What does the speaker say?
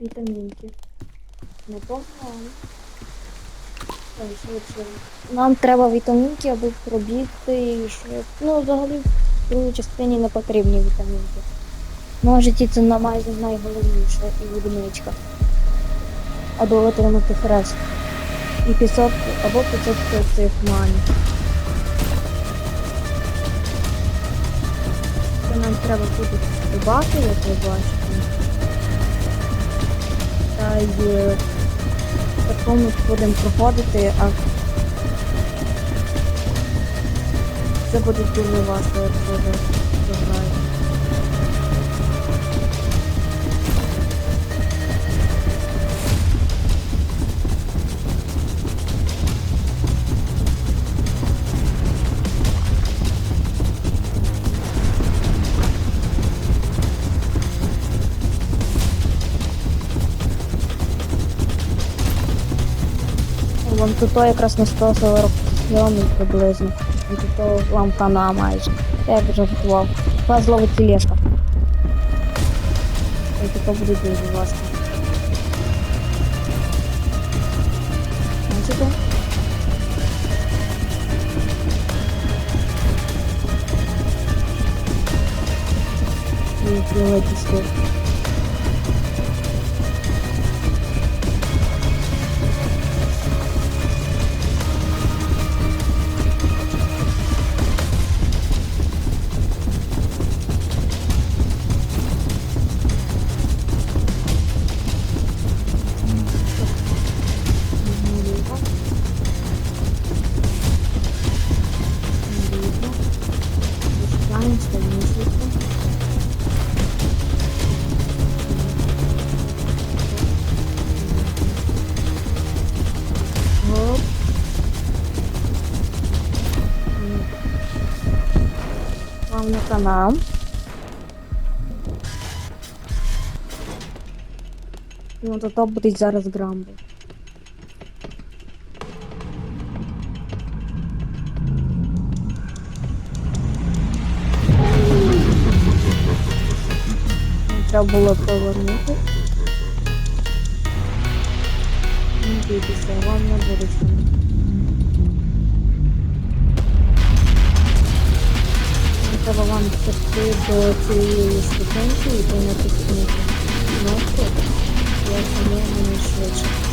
вітамінки. Не. Ой, швидше. Нам треба вітамінки, аби пробігти і швидко. Ну, взагалі, в другій частині не потрібні вітамінки. Ну, а житті це на майже найголовніше і одиничка. Або отримати хрест. І 500 або 500 цих мані. Це нам треба буде стрибати, як ви бачите. Та й е, такому будемо проходити, а це буде дуже важко, Вон тут якраз на 140 кілометрів приблизно. І тут то лампана майже. Я вже готував. Вас зловить тележка. Таке буде дуже важко. Бачите? І фіолетовий стовп. На канал. От ото буде зараз грамбл. Треба було повернути. Не бійтеся, вам не буде піти до цієї ступеньки і понатиснути кнопку. Я самого не швидше.